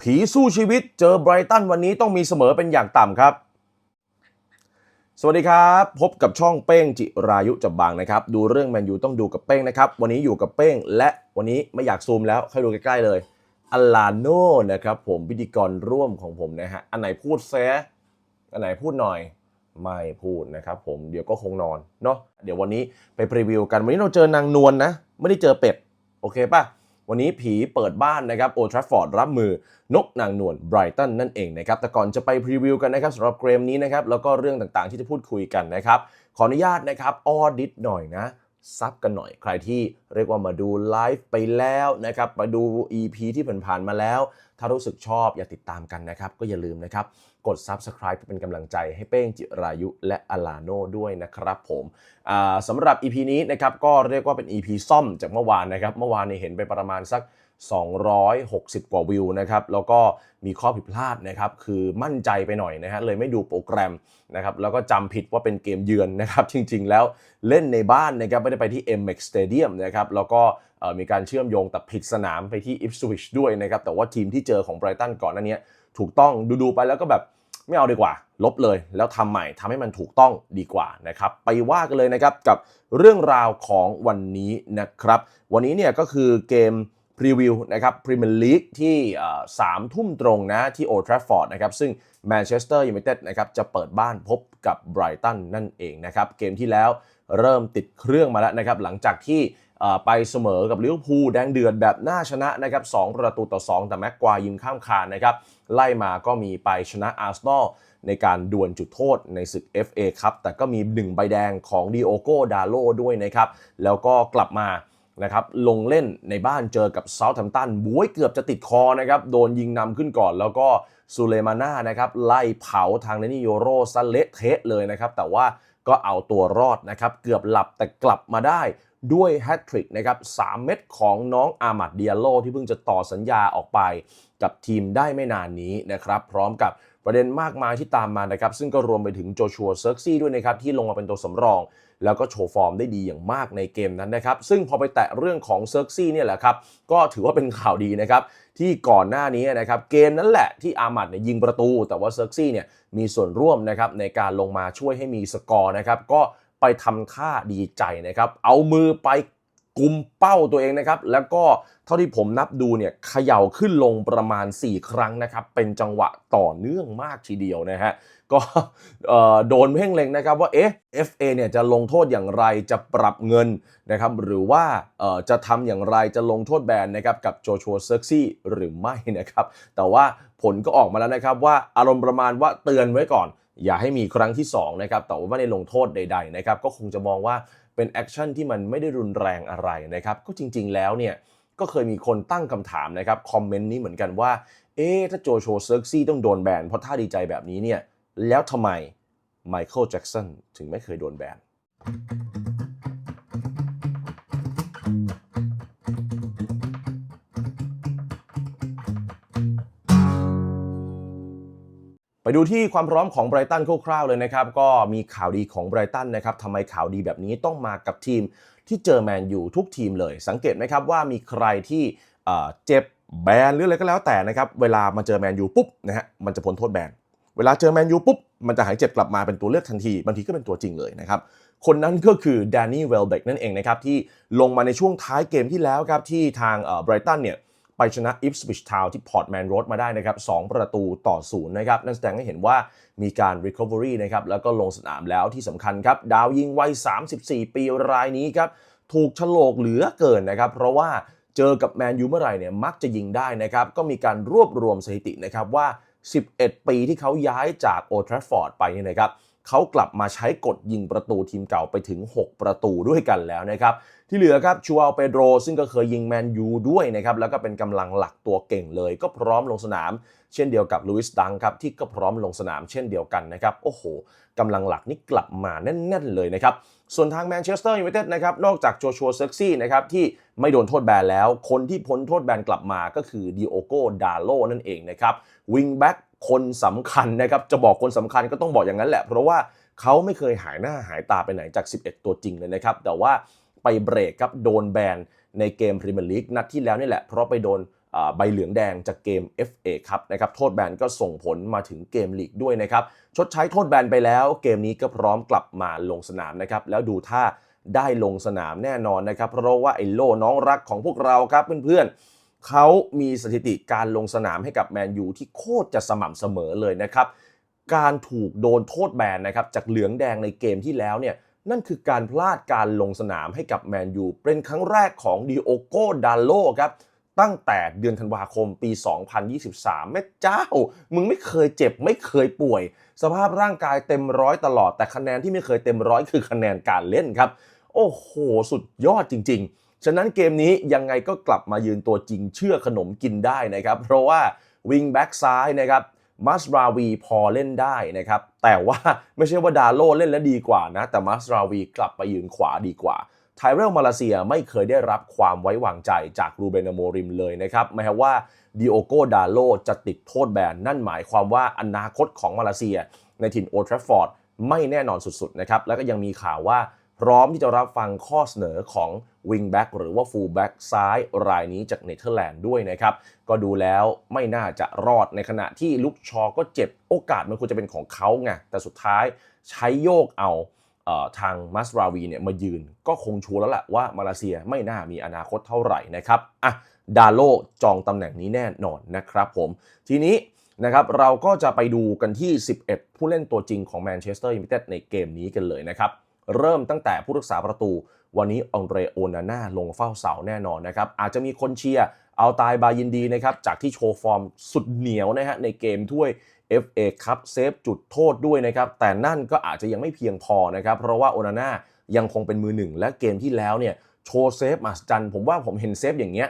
ผีสู้ชีวิตเจอไบรตันวันนี้ต้องมีเสมอเป็นอย่างต่ำครับ สวัสดีครับ พบกับช่องเป้งจิรายุจับบางนะครับ ดูเรื่องแมนยูต้องดูกับเป้งนะครับ วันนี้อยู่กับเป้ง และวันนี้ไม่อยากซูมแล้วค่อยดูใกล้ ๆ เลยอลาโน่นะครับผมพิธีกรร่วมของผมนะฮะอันไหนพูดแซะอันไหนพูดหน่อยไม่พูดนะครับผมเดี๋ยวก็คงนอนเนาะเดี๋ยววันนี้ไปพรีวิวกันวันนี้เราเจอนางนวลนะไม่ได้เจอเป็ด โอเคป่ะ วันนี้ผีเปิดบ้านนะครับโอทราฟอร์ดรับมือนกนางนวลไบรตันนั่นเองนะครับแต่ก่อนจะไปพรีวิวกันนะครับสำหรับเกมนี้นะครับแล้วก็เรื่องต่างๆที่จะพูดคุยกันนะครับขออนุญาตนะครับออดิตหน่อยนะ ซับกันหน่อย ใครที่เรียกว่ามาดูไลฟ์ไปแล้วนะครับ มาดู EP ที่ผ่านๆมาแล้ว ถ้ารู้สึกชอบอยากติดตามกันนะครับ ก็อย่าลืมนะครับ กด Subscribe เป็นกำลังใจให้เป้งจิรายุและอลาโน่ด้วยนะครับผมสำหรับ EP นี้นะครับก็เรียกว่าเป็น EP ซ่อมจากเมื่อวานนะครับ เมื่อวานนี้เห็นไปประมาณสัก 260 กว่าวิวนะครับ แล้วก็มีข้อผิดพลาดนะครับ คือมั่นใจไปหน่อยนะฮะ เลยไม่ดูโปรแกรมนะครับ แล้วก็จำผิดว่าเป็นเกมเยือนนะครับ จริงๆ แล้วเล่นในบ้านนะครับ ไม่ได้ไปที่ MX Stadium นะครับ แล้วก็มีการเชื่อมโยงแต่ผิดสนามไปที่ Ipswich ด้วยนะครับ แต่ว่าทีมที่เจอของไบรตันก่อนหน้านี้ถูกต้องดูๆไปแล้วก็แบบไม่เอาดีกว่า ลบเลย แล้วทำใหม่ทำให้มันถูกต้องดีกว่านะครับ ไปว่ากันเลยนะครับกับเรื่องราวของวันนี้นะครับ วันนี้เนี่ยก็คือเกม พรีวิวนะครับพรีเมียร์ลีกที่สามทุ่มตรงนะที่โอทราฟอร์ดนะครับซึ่งแมนเชสเตอร์ยูไนเต็ดนะครับจะเปิดบ้านพบกับไบรตันนั่นเองนะครับเกมที่แล้วเริ่มติดเครื่องมาแล้วนะครับหลังจากที่ไปเสมอกับลิเวอร์พูลแดงเดือดแบบน่าชนะนะครับ2ประตูต่อ 2 แต่แม็กควายยิงข้ามคานนะครับไล่มาก็มีไปชนะอาร์เซนอลในการดวลจุดโทษในศึก FA ครับแต่ก็มีหนึ่งใบแดงของดิโอโกดาโลด้วยนะครับแล้วก็กลับมา นะครับลงเล่นในบ้านเจอกับเซาท์แฮมป์ตันบวยเกือบจะติดคอนะครับโดนยิงนำขึ้นก่อน แล้วก็ซูเลมาน่านะครับไล่เผาทางเนนิโยโรซะเละเทะเลยนะครับแต่ว่าก็เอาตัวรอดนะครับเกือบหลับแต่กลับมาได้ด้วยแฮตทริกนะครับ3เม็ดของน้องอามัดเดียโลที่เพิ่งจะต่อสัญญาออกไปกับทีมได้ไม่นานนี้นะครับ พร้อมกับประเด็นมากมายที่ตามมานะครับ ซึ่งก็รวมไปถึงโจชัวเซิร์กซี่ด้วยนะครับ ที่ลงมาเป็นตัวสำรอง แล้วก็โชว์ฟอร์มได้ดีอย่างมากในเกมนั้นนะครับซึ่งพอไปแตะเรื่องของเซิร์กซี่เนี่ยแหละครับก็ถือว่าเป็นข่าวดีนะครับที่ก่อนหน้านี้นะครับเกมนั้นแหละที่อามัดเนี่ยยิงประตู แต่ว่าเซิร์กซี่เนี่ยมีส่วนร่วมนะครับในการลงมาช่วยให้มีสกอร์นะครับก็ไปทำท่าดีใจนะครับเอามือไป กุมเป้าตัวเองนะครับ แล้วก็เท่าที่ผมนับดูเนี่ยเขย่าขึ้นลงประมาณ 4 ครั้งนะครับ เป็นจังหวะต่อเนื่องมากทีเดียวนะฮะ ก็โดนเพ่งเล็งนะครับว่าเอ๊ะ FA เนี่ยจะลงโทษอย่างไรจะปรับเงินนะครับ หรือว่าจะทำอย่างไรจะลงโทษแบนนะครับ กับโจชัวเซิร์กซี่หรือไม่นะครับ แต่ว่าผลก็ออกมาแล้วนะครับว่าอารมณ์ประมาณว่าเตือนไว้ก่อน อย่าให้มีครั้งที่2นะครับแต่ว่าไม่ได้ลงโทษใด ๆนะครับ ก็คงจะมองว่า เป็นแอคชั่นที่มันไม่ได้รุนแรงอะไรนะครับก็จริง ๆ แล้วเนี่ยก็เคยมีคนตั้งคำถามนะครับคอมเมนต์นี้เหมือนกันว่า เอ๊ะถ้าโจโฉเซิร์กซี่ต้องโดนแบนเพราะท่าดีใจแบบนี้เนี่ยแล้วทำไมไมเคิลแจ็กสันถึงไม่เคยโดนแบน ไปดูที่ความพร้อมของไบรตันคร่าวๆเลยนะครับ ก็มีข่าวดีของไบรตันนะครับทำไมข่าวดีแบบนี้ต้องมากับทีมที่เจอแมนยูทุกทีมเลย สังเกตไหมครับว่ามีใครที่เอ่อเจ็บแบนหรืออะไรก็แล้วแต่นะครับ เวลามาเจอแมนยูปุ๊บนะฮะมันจะพ้นโทษแบนเวลาเจอแมนยูปุ๊บมันจะหายเจ็บกลับมาเป็นตัวเลือกทันทีบางทีก็เป็นตัวจริงเลยนะครับ คนนั้นก็คือแดนนี่เวลเบกนั่นเองนะครับที่ลงมาในช่วงท้ายเกมที่แล้วครับที่ทางไบรตันเนี่ย ไปชนะอิฟสวิชทาวที่พอร์ตแมนโรดมาได้นะครับ2ประตูต่อศูนย์นะครับนั่นแสดงให้เห็นว่ามีการ Recovery นะครับแล้วก็ลงสนามแล้วที่สำคัญครับ ดาวยิงวัย 34 ปีรายนี้ครับถูกฉลกเหลือเกินนะครับ เพราะว่าเจอกับแมนยูเมื่อไหร่เนี่ยมักจะยิงได้นะครับ ก็มีการรวบรวมสถิตินะครับว่า 11 ปีที่เขาย้ายจากโอทราฟอร์ดไปเนี่ยนะครับเขากลับมาใช้กฎยิงประตูทีมเก่าไปถึง 6 ประตูด้วยกันแล้วนะครับ ที่เหลือครับชูอัลเปโดรซึ่งก็เคยยิงแมนยูด้วยนะครับแล้วก็เป็นกำลังหลักตัวเก่งเลย ก็พร้อมลงสนาม เช่นเดียวกับลุยส์ดังครับที่ก็พร้อมลงสนามเช่นเดียวกันนะครับโอ้โหกำลังหลักนี่กลับมาแน่นๆเลยนะครับส่วนทางแมนเชสเตอร์ยูไนเต็ดนะครับนอกจากโจชัวเซ็กซี่นะครับที่ไม่โดนโทษแบนแล้ว คนที่พ้นโทษแบนกลับมาก็คือดิโอโกดาโลนั่นเองนะครับวิงแบ็กคนสำคัญนะครับจะบอกคนสำคัญก็ต้องบอกอย่างนั้นแหละ เพราะว่าเขาไม่เคยหายหน้าหายตาไปไหนจาก 11 ตัวจริงเลยนะครับแต่ว่า ไปเบรกครับโดนแบนในเกมพรีเมียร์ลีกนัดที่แล้วนี่แหละ เพราะไปโดนใบเหลืองแดงจากเกม FA ครับนะครับโทษแบนก็ส่งผลมาถึงเกมลีกด้วยนะครับ ชดใช้โทษแบนไปแล้ว เกมนี้ก็พร้อมกลับมาลงสนามนะครับ แล้วดูท่าได้ลงสนามแน่นอนนะครับ เพราะว่าไอโล่น้องรักของพวกเราครับเพื่อนๆเขามีสถิติการลงสนามให้กับแมนยูที่โคตรจะสม่ำเสมอเลยนะครับ การถูกโดนโทษแบนนะครับจากเหลืองแดงในเกมที่แล้วเนี่ย นั่นคือการพลาดการลงสนามให้กับแมนยูเป็นครั้งแรกของดิโอโกดาโลครับตั้งแต่เดือนธันวาคมปี 2023 แม่เจ้า มึงไม่เคยเจ็บไม่เคยป่วย สภาพร่างกายเต็มร้อยตลอด แต่คะแนนที่ไม่เคยเต็มร้อยคือคะแนนการเล่นครับ โอ้โห สุดยอดจริง ๆ ฉะนั้นเกมนี้ยังไงก็กลับมายืนตัวจริงเชื่อขนมกินได้นะครับ เพราะว่าวิงแบ็กซ้ายนะครับ มัสราวีพอเล่นได้นะครับ แต่ว่าไม่ใช่ว่าดาโลเล่นแล้วดีกว่านะ แต่มัสราวีกลับไปยืนขวาดีกว่าไทเรลมาเลเซียไม่เคยได้รับความไว้วางใจจากรูเบนโมริมเลยนะครับแม้ว่าดิโอโกดาโลจะติดโทษแบนนั่นหมายความว่าอนาคตของมาเลเซีย ในถิ่นโอทราฟอร์ดไม่แน่นอนสุดๆนะครับแล้วก็ยังมีข่าวว่า พร้อมที่จะรับฟังข้อเสนอของวิงแบ็กหรือว่าฟูลแบ็กซ้ายรายนี้จากเนเธอร์แลนด์ด้วยนะครับ ก็ดูแล้วไม่น่าจะรอดในขณะที่ลุกชอก็เจ็บโอกาสมันควรจะเป็นของเขาไงแต่สุดท้ายใช้โยกเอาเอทางมัสราวีเนี่ยมายืนก็คงชัวร์แล้วแหละว่ามาเลเซียไม่น่ามีอนาคตเท่าไหร่นะครับอะดาโลจองตำแหน่งนี้แน่นอนนะครับผม ทีนี้นะครับเราก็จะไปดูกันที่ 11 ผู้เล่นตัวจริงของแมนเชสเตอร์ยูไนเต็ดในเกมนี้กันเลยนะครับ เริ่มตั้งแต่ผู้รักษาประตู วันนี้องเรโอนาน่าลงเฝ้าเสาแน่นอนนะครับ อาจจะมีคนเชียร์เอาตายบายินดีนะครับ จากที่โชว์ฟอร์มสุดเหนียวนะฮะในเกมถ้วย FA ครับเซฟจุดโทษด้วยนะครับ แต่นั่นก็อาจจะยังไม่เพียงพอนะครับ เพราะว่าโอนาน่ายังคงเป็นมือหนึ่ง และเกมที่แล้วเนี่ยโชว์เซฟมหัศจรรย์ผมว่าผมเห็นเซฟอย่างเงี้ย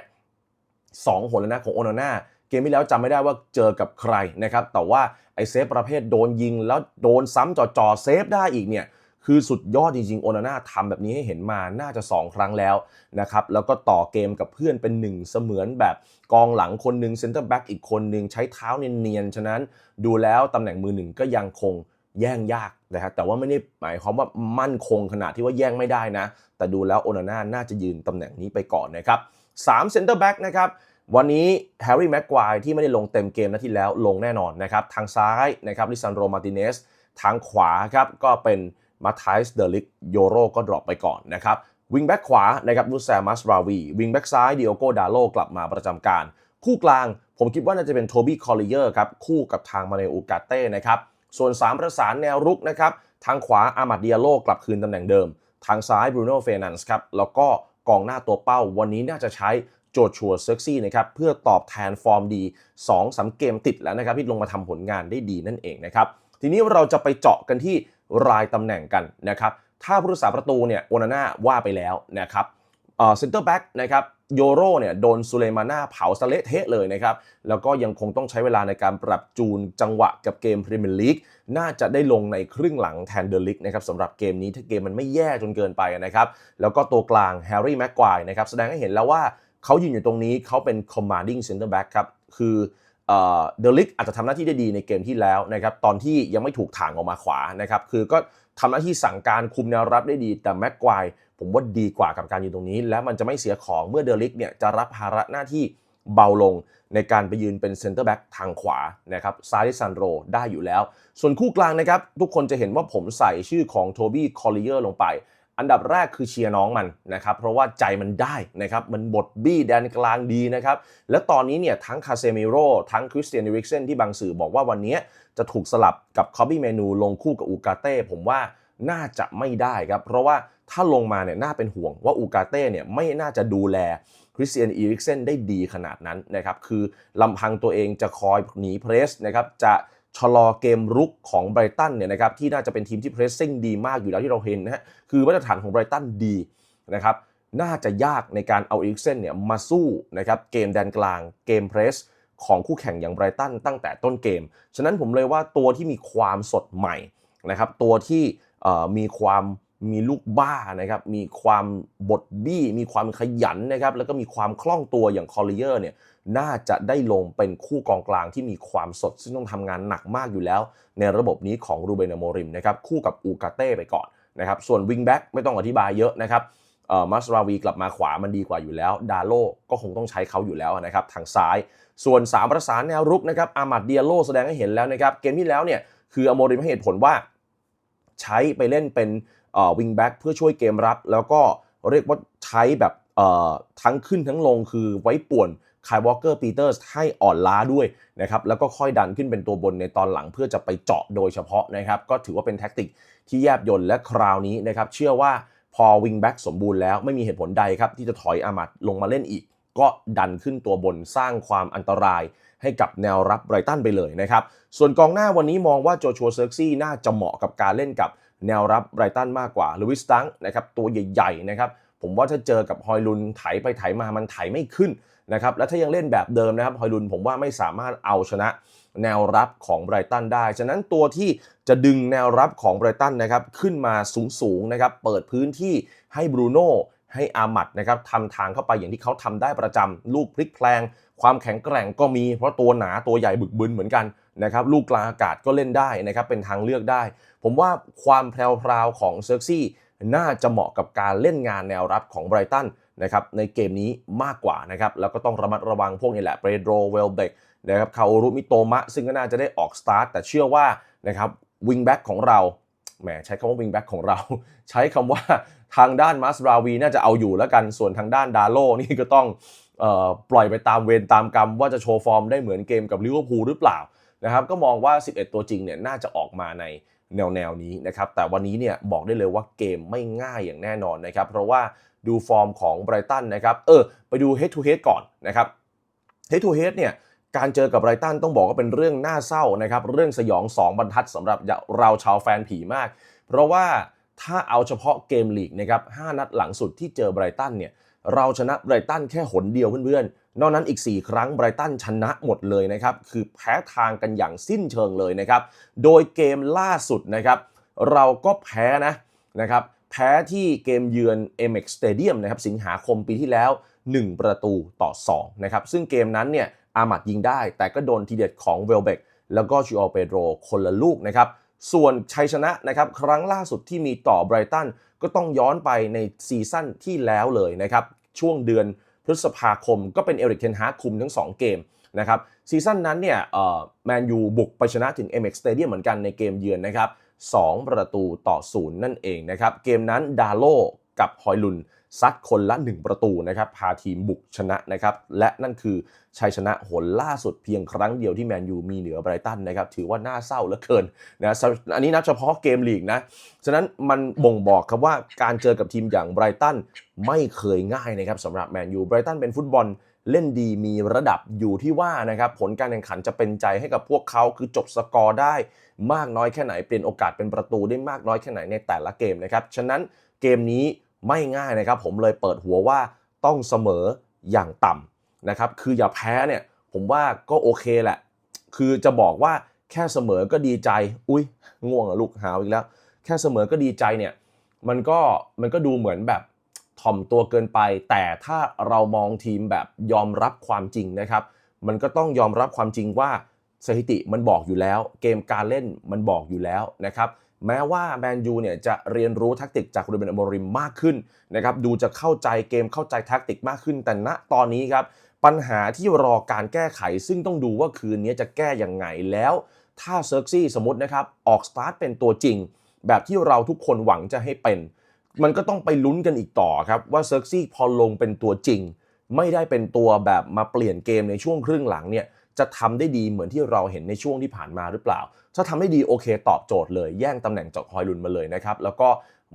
สองหนแล้วนะของโอนาน่าเกมที่แล้วจำไม่ได้ว่าเจอกับใครนะครับ แต่ว่าไอเซฟประเภทโดนยิงแล้วโดนซ้ำจ่อๆเซฟได้อีกเนี่ย คือสุดยอดจริงๆ โอนาน่าทำแบบนี้ให้เห็นมาน่าจะ 2 ครั้งแล้วนะครับ แล้วก็ต่อเกมกับเพื่อนเป็นหนึ่งเสมือนแบบกองหลังคนหนึ่งเซนเตอร์แบ็กอีกคนหนึ่งใช้เท้าเนียนๆ ฉะนั้นดูแล้วตำแหน่งมือหนึ่งก็ยังคงแย่งยากนะครับแต่ว่าไม่ได้หมายความว่ามั่นคงขนาดที่ว่าแย่งไม่ได้นะ แต่ดูแล้วโอนาน่าน่าจะยืนตำแหน่งนี้ไปก่อนนะครับ3เซนเตอร์แบ็กนะครับวันนี้แฮร์รี่แม็กควายที่ไม่ได้ลงเต็มเกมนัดที่แล้วลงแน่นอนนะครับทางซ้ายนะครับลิซันโรมาติเนสทางขวาครับก็เป็น มาไทส์เดลิกโยโรก็ดรอปไปก่อนนะครับวิงแบ็กขวานะครับลูแซมัสราวีวิงแบ็กซ้ายดิโอโกดาโลกลับมาประจำการ คู่กลางผมคิดว่าน่าจะเป็นโทบี้คอลเลเยอร์ครับคู่กับทางมาเนอูกาเต้นะครับส่วน 3 ประสานแนวรุกนะครับทางขวาอามัดเดียโลกลับคืนตำแหน่งเดิม ทางซ้ายบรูโน่เฟนันส์ครับแล้วก็กองหน้าตัวเป้าวันนี้น่าจะใช้โจชัวเซ็กซี่นะครับเพื่อตอบแทนฟอร์มดี2 3เกมติดแล้วนะครับที่ลงมาทำผลงานได้ดีนั่นเองนะครับทีนี้เราจะไปเจาะกันที่ รายตำแหน่งกันนะครับ ถ้าผู้รักษาประตูเนี่ยโอนาน่าว่าไปแล้วนะครับเซนเตอร์แบ็กนะครับโยโรเนี่ยโดนซูเลมาน่าเผาสเละเทะเลยนะครับ แล้วก็ยังคงต้องใช้เวลาในการปรับจูนจังหวะกับเกมพรีเมียร์ลีกน่าจะได้ลงในครึ่งหลังแทนเดอร์ลิกนะครับสำหรับเกมนี้ถ้าเกมมันไม่แย่จนเกินไปนะครับ แล้วก็ตัวกลางแฮร์รี่แม็กควายนะครับแสดงให้เห็นแล้วว่าเขายืนอยู่ตรงนี้เขาเป็น commanding center back ครับคือ เดลิกอาจจะทำหน้าที่ได้ดีในเกมที่แล้วนะครับตอนที่ยังไม่ถูกถ่างออกมาขวานะครับคือก็ทำหน้าที่สั่งการคุมแนวรับได้ดี แต่แม็กควายผมว่าดีกว่ากับการยืนตรงนี้ และมันจะไม่เสียของเมื่อเดลิกเนี่ยจะรับภาระหน้าที่เบาลงในการไปยืนเป็นเซนเตอร์แบ็กทางขวานะครับซาริซันโรได้อยู่แล้ว ส่วนคู่กลางนะครับ ทุกคนจะเห็นว่าผมใส่ชื่อของโทบี้คอลเลเยอร์ลงไป อันดับแรกคือเชียร์น้องมันนะครับเพราะว่าใจมันได้นะครับมันบดบี้แดนกลางดีนะครับและตอนนี้เนี่ยทั้งคาเซมิโร่ทั้งคริสเตียนริกเซนที่บางสื่อบอกว่าวันนี้จะถูกสลับกับคอบบี้เมนูลงคู่กับอูกาเต้ผมว่าน่าจะไม่ได้ครับ เพราะว่าถ้าลงมาเนี่ยน่าเป็นห่วงว่าอูกาเต้เนี่ยไม่น่าจะดูแลคริสเตียนอีริกเซนได้ดีขนาดนั้นนะครับคือลำพังตัวเองจะคอยหนีเพรสนะครับจะ ชะลอเกมรุกของไบรตันเนี่ยนะครับที่น่าจะเป็นทีมที่เพรสซิ่งดีมากอยู่แล้วที่เราเห็นนะฮะคือมาตรฐานของไบรตันดีนะครับน่าจะยากในการเอาอีกเซนเนี่ยมาสู้นะครับเกมแดนกลางเกมเพรสของคู่แข่งอย่างไบรตันตั้งแต่ต้นเกม ฉะนั้นผมเลยว่าตัวที่มีความสดใหม่นะครับตัวที่มีความมีลูกบ้านะครับมีความบดบี้ มีความขยันนะครับแล้วก็มีความคล่องตัวอย่างคอลเลเยอร์เนี่ย น่าจะได้ลงเป็นคู่กองกลางที่มีความสด ซึ่งต้องทำงานหนักมากอยู่แล้ว ในระบบนี้ของรูเบนโมริมนะครับคู่กับอูกาเต้ไปก่อนนะครับส่วนวิงแบ็กไม่ต้องอธิบายเยอะนะครับมัสราวีกลับมาขวามันดีกว่าอยู่แล้ว ดาโลก็คงต้องใช้เขาอยู่แล้วนะครับทางซ้าย ส่วน 3 ประสานแนวรุกนะครับอามัดเดียโลแสดงให้เห็นแล้วนะครับเกมที่แล้วเนี่ยคืออโมริมให้เหตุผลว่า ใช้ไปเล่นเป็นวิงแบ็กเพื่อช่วยเกมรับ แล้วก็เรียกว่าใช้แบบทั้งขึ้นทั้งลงคือไว้ป่วน คายวอลเกอร์ปีเตอร์สให้อ่อนล้าด้วยนะครับแล้วก็ค่อยดันขึ้นเป็นตัวบนในตอนหลังเพื่อจะไปเจาะโดยเฉพาะนะครับก็ถือว่าเป็นแท็กติกที่แยบยนและคราวนี้นะครับเชื่อว่าพอวิงแบ็กสมบูรณ์แล้วไม่มีเหตุผลใดครับที่จะถอยอามัดลงมาเล่นอีก ก็ดันขึ้นตัวบนสร้างความอันตรายให้กับแนวรับไบรตันไปเลยนะครับ ส่วนกองหน้าวันนี้มองว่าโจชัวเซิร์กซี่น่าจะเหมาะกับการเล่นกับแนวรับไบรตันมากกว่าลูวิสตังนะครับตัวใหญ่ๆนะครับผมว่าถ้าเจอกับฮอยลุนไถไปไถมามันไถไม่ขึ้น นะครับและถ้ายังเล่นแบบเดิมนะครับฮอยลุนผมว่าไม่สามารถเอาชนะแนวรับของไบรตันได้ ฉะนั้นตัวที่จะดึงแนวรับของไบรตันนะครับขึ้นมาสูงๆนะครับเปิดพื้นที่ให้บรูโน่ให้อามัดนะครับทำทางเข้าไปอย่างที่เขาทำได้ประจำลูกพลิกแพลง ความแข็งแกร่งก็มี เพราะตัวหนาตัวใหญ่บึกบึนเหมือนกันนะครับลูกกลางอากาศก็เล่นได้นะครับเป็นทางเลือกได้ ผมว่าความแพรวๆของเซอร์ซี่น่าจะเหมาะกับการเล่นงานแนวรับของไบรตัน นะครับในเกมนี้มากกว่านะครับแล้วก็ต้องระมัดระวังพวกนี้แหละเปโดรเวลเบกนะครับคาโอรุมิโตมะซึ่งก็น่าจะได้ออกสตาร์ทแต่เชื่อว่านะครับวิงแบ็กของเราแหมใช้คำว่าวิงแบ็กของเรา ใช้คำว่าทางด้านมัสราวีน่าจะเอาอยู่แล้วกันส่วนทางด้านดาโลนี่ก็ต้องปล่อยไปตามเวรตามกรรม ว่าจะโชว์ฟอร์มได้เหมือนเกมกับลิเวอร์พูลหรือเปล่านะครับก็มองว่า 11 ตัวจริงเนี่ยน่าจะออกมาในแนวแนวนี้นะครับแต่วันนี้เนี่ยบอกได้เลยว่าเกมไม่ง่ายอย่างแน่นอนนะครับเพราะว่า ดูฟอร์มของไบรตันนะครับเออไปดู head to head ก่อนนะครับ head to head เนี่ยการเจอกับไบรตันต้องบอกว่าเป็นเรื่องน่าเศร้านะครับ เรื่องสยอง 2 บรรทัดสำหรับเราชาวแฟนผีมาก เพราะว่าถ้าเอาเฉพาะเกมลีกนะครับ5นัดหลังสุดที่เจอไบรตันเนี่ยเราชนะไบรตันแค่หนเดียวเพื่อนๆ นอกนั้นอีก 4 ครั้งไบรตันชนะหมดเลยนะครับ คือแพ้ทางกันอย่างสิ้นเชิงเลยนะครับ โดยเกมล่าสุดนะครับ เราก็แพ้นะนะครับ แพ้ที่เกมเยือน MX Stadium นะครับสิงหาคมปีที่แล้ว 1 ประตูต่อ2นะครับซึ่งเกมนั้นเนี่ยอามัดยิงได้ แต่ก็โดนทีเด็ดของเวลเบกแล้วก็จูออเปโดรคนละลูกนะครับส่วนชัยชนะนะครับครั้งล่าสุดที่มีต่อไบรตันก็ต้องย้อนไปในซีซั่นที่แล้วเลยนะครับช่วงเดือนพฤษภาคมก็เป็นเอริกเทนฮาคุมทั้ง 2 เกมนะครับซีซั่นนั้นเนี่ยแมนยูบุกไปชนะถึง MX Stadium เหมือนกันในเกมเยือนนะครับ 2 ประตูต่อศูนย์นั่นเองนะครับ เกมนั้นดาโลกับฮอยลุนซัดคนละ 1 ประตูนะครับพาทีมบุกชนะนะครับ และนั่นคือชัยชนะหนล่าสุดเพียงครั้งเดียวที่แมนยูมีเหนือไบรตันนะครับ ถือว่าน่าเศร้าเหลือเกินนะอันนี้นับเฉพาะเกมลีกนะ ฉะนั้นมันบ่งบอกครับว่าการเจอกับทีมอย่างไบรตันไม่เคยง่ายนะครับสำหรับแมนยูไบรตันเป็นฟุตบอล เล่นดีมีระดับอยู่ที่ว่านะครับผลการแข่งขันจะเป็นใจให้กับพวกเขาคือจบสกอร์ได้มากน้อยแค่ไหนเปลี่ยนโอกาสเป็นประตูได้มากน้อยแค่ไหนในแต่ละเกมนะครับฉะนั้นเกมนี้ไม่ง่ายนะครับ ผมเลยเปิดหัวว่าต้องเสมออย่างต่ำนะครับคืออย่าแพ้เนี่ยผมว่าก็โอเคแหละ คือจะบอกว่าแค่เสมอก็ดีใจ อุ้ยง่วงอะลูกหาวอีกแล้ว แค่เสมอก็ดีใจเนี่ยมันก็มันก็ดูเหมือนแบบ ถ่อมตัวเกินไป แต่ถ้าเรามองทีมแบบยอมรับความจริงนะครับ มันก็ต้องยอมรับความจริงว่าสถิติมันบอกอยู่แล้ว เกมการเล่นมันบอกอยู่แล้วนะครับแม้ว่าแมนยูเนี่ยจะเรียนรู้แท็กติกจากรูเบนอโมริมมากขึ้นนะครับดูจะเข้าใจเกมเข้าใจแท็กติกมากขึ้น แต่ณตอนนี้ครับปัญหาที่รอการแก้ไข ซึ่งต้องดูว่าคืนนี้จะแก้อย่างไงแล้ว ถ้าเซิร์กซี่สมมตินะครับออกสตาร์ทเป็นตัวจริง แบบที่เราทุกคนหวังจะให้เป็น มันก็ต้องไปลุ้นกันอีกต่อครับ ว่าเซิร์กซี่พอลงเป็นตัวจริง ไม่ได้เป็นตัวแบบมาเปลี่ยนเกมในช่วงครึ่งหลังเนี่ยจะทำได้ดีเหมือนที่เราเห็นในช่วงที่ผ่านมาหรือเปล่า ถ้าทำได้ดีโอเคตอบโจทย์เลยแย่งตำแหน่งจากฮอยลุนมาเลยนะครับ แล้วก็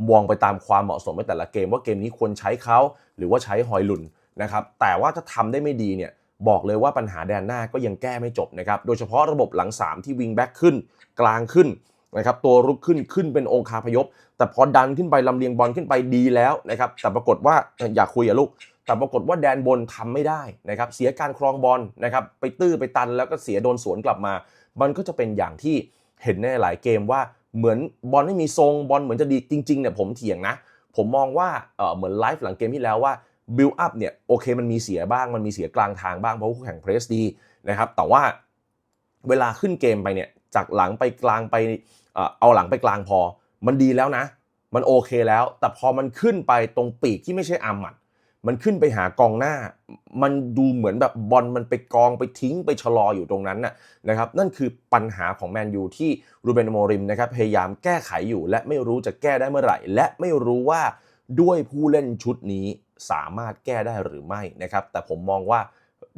มองไปตามความเหมาะสมในแต่ละเกม ว่าเกมนี้ควรใช้เขาหรือว่าใช้ฮอยลุนนะครับ แต่ว่าถ้าทำได้ไม่ดีเนี่ยบอกเลยว่าปัญหาแดนหน้าก็ยังแก้ไม่จบนะครับ โดยเฉพาะระบบหลัง 3 ที่วิงแบ็กขึ้น กลางขึ้น นะครับตัวรุกขึ้นขึ้นเป็นองคาพยพ แต่พอดันขึ้นไปลำเลียงบอลขึ้นไปดีแล้วนะครับแต่ปรากฏว่าอยากคุยอะลูก แต่ปรากฏว่าแดนบนทำไม่ได้นะครับเสียการครองบอลนะครับไปตื้อไปตันแล้วก็เสียโดนสวนกลับมา มันก็จะเป็นอย่างที่เห็นในหลายเกมว่าเหมือนบอลไม่มีทรงบอลเหมือนจะดีจริงๆเนี่ยผมเถียงนะ ผมมองว่าเออเหมือนไลฟ์หลังเกมที่แล้วว่าบิลอัพเนี่ยโอเคมันมีเสียบ้างมันมีเสียกลางทางบ้างเพราะคู่แข่งเพรสดีนะครับแต่ว่าเวลาขึ้นเกมไปเนี่ยจากหลังไปกลางไป เอาหลังไปกลางพอ มันดีแล้วนะ มันโอเคแล้ว แต่พอมันขึ้นไปตรงปีกที่ไม่ใช่อามัดมันขึ้นไปหากองหน้า มันดูเหมือนแบบบอลมันไปกองไปทิ้งไปชะลออยู่ตรงนั้นน่ะนะครับ นั่นคือปัญหาของแมนยูที่รูเบนโมริมนะครับพยายามแก้ไขอยู่และไม่รู้จะแก้ได้เมื่อไหร่ และไม่รู้ว่าด้วยผู้เล่นชุดนี้สามารถแก้ได้หรือไม่นะครับ แต่ผมมองว่า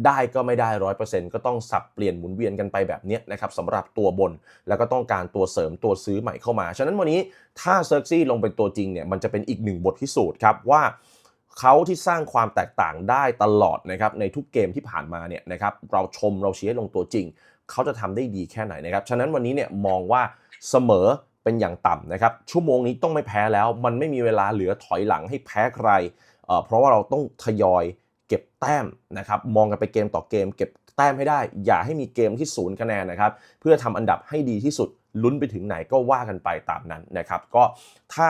ได้ก็ไม่ได้ร้อยเปอร์เซ็นต์ก็ต้องสับเปลี่ยนหมุนเวียนกันไปแบบนี้นะครับสำหรับตัวบน แล้วก็ต้องการตัวเสริมตัวซื้อใหม่เข้ามา ฉะนั้นวันนี้ถ้าเซิร์กซี่ลงเป็นตัวจริงเนี่ยมันจะเป็นอีกหนึ่งบทพิสูจน์ครับว่าเขาที่สร้างความแตกต่างได้ตลอดนะครับในทุกเกมที่ผ่านมาเนี่ยนะครับเราชมเราเชียร์ให้ลงตัวจริง เขาจะทำได้ดีแค่ไหนนะครับฉะนั้นวันนี้เนี่ยมองว่าเสมอเป็นอย่างต่ำนะครับชั่วโมงนี้ต้องไม่แพ้แล้ว มันไม่มีเวลาเหลือถอยหลังให้แพ้ใครเเพราะว่าเราต้องทยอย ก็บแต้มนะครับมองกันไปเกมต่อเกม เก็บแต้มให้ได้ อย่าให้มีเกมที่ศูนย์คะแนนนะครับเพื่อทำอันดับให้ดีที่สุดลุ้นไปถึงไหนก็ว่ากันไปตามนั้นนะครับก็ถ้า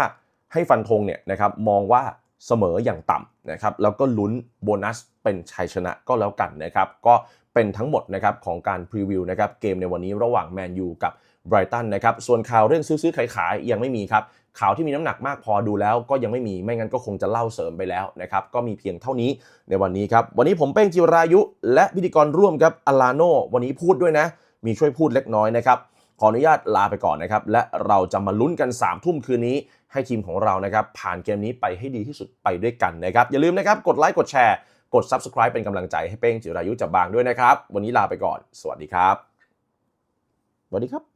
ให้ฟันธงเนี่ยนะครับมองว่าเสมออย่างต่ำนะครับแล้วก็ลุ้นโบนัสเป็นชัยชนะก็แล้วกันนะครับก็เป็นทั้งหมดนะครับของการพรีวิวนะครับเกมในวันนี้ระหว่างแมนยูกับไบรตันนะครับส่วนข่าวเรื่องซื้อๆขายๆยังไม่มีครับ ข่าวที่มีน้ำหนักมากพอดูแล้วก็ยังไม่มีไม่งั้นก็คงจะเล่าเสริมไปแล้วนะครับก็มีเพียงเท่านี้ในวันนี้ครับวันนี้ผมเป้งจิรายุ และพิธีกรร่วมครับอลาโนวันนี้พูดด้วยนะ มีช่วยพูดเล็กน้อยนะครับขออนุญาตลาไปก่อนนะครับและเราจะมาลุ้นกัน3ามทุ่มคืนนี้ ให้ทีมของเรานะครับผ่านเกมนี้ไปให้ดีที่สุดไปด้วยกันนะครับอย่าลืมนะครับกดไลค์กดแชร์กด Subscribe เป็นกำลังใจให้เป้งจิรายุจับบางด้วยนะครับ วันนี้ลาไปก่อน สวัสดีครับ สวัสดีครับ